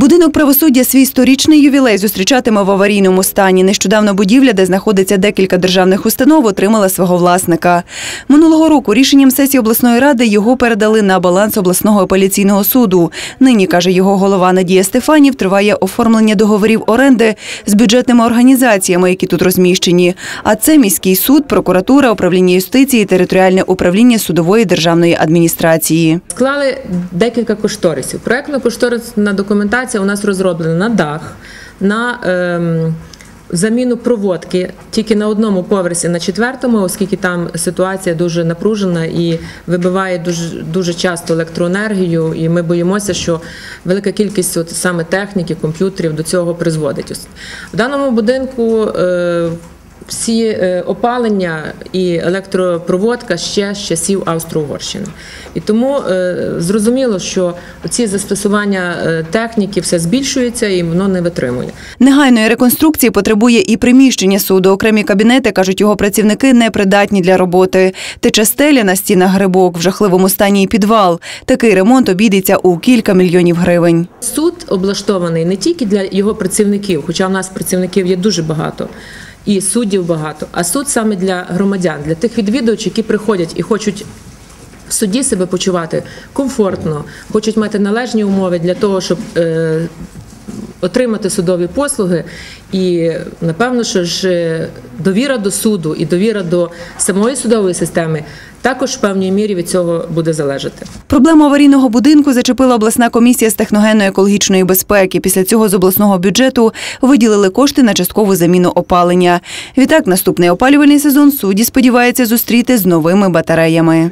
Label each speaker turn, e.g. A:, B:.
A: Будинок правосуддя свій сторічний ювілей зустрічатиме в аварійному стані. Нещодавно будівля, де знаходиться декілька державних установ, отримала свого власника. Минулого року рішенням сесії обласної ради його передали на баланс обласного апеляційного суду. Нині, каже його голова Надія Стефанів, триває оформлення договорів оренди з бюджетними організаціями, які тут розміщені. А це міський суд, прокуратура, управління юстиції, територіальне управління судової державної адміністрації.
B: Склали декілька кошторисів. Проектно-кошторисна документація у нас розроблена на дах, на ем, заміну проводки тільки на одному поверсі, на четвертому, оскільки там ситуація дуже напружена і вибиває дуже, дуже часто електроенергію, і ми боїмося, що велика кількість от саме техніки, комп'ютерів до цього призводить. В даному будинку е, всі е, опалення і електропроводка ще з часів Австро-Угорщини. І тому е, зрозуміло, що ці застосування е, техніки все збільшується і воно не витримує.
A: Негайної реконструкції потребує і приміщення суду. Окремі кабінети, кажуть його працівники, непридатні для роботи. Тече стеля на стінах грибок, в жахливому стані і підвал. Такий ремонт обійдеться у кілька мільйонів гривень.
B: Суд облаштований не тільки для його працівників, хоча в нас працівників є дуже багато. І суддів багато, а суд саме для громадян, для тих відвідувачів, які приходять і хочуть в суді себе почувати комфортно, хочуть мати належні умови для того, щоб е, отримати судові послуги. І напевно, що ж довіра до суду і довіра до самої судової системи також в певній мірі від цього буде залежати.
A: Проблему аварійного будинку зачепила обласна комісія з техногенно-екологічної безпеки. Після цього з обласного бюджету виділили кошти на часткову заміну опалення. Відтак, наступний опалювальний сезон судді сподівається зустріти з новими батареями.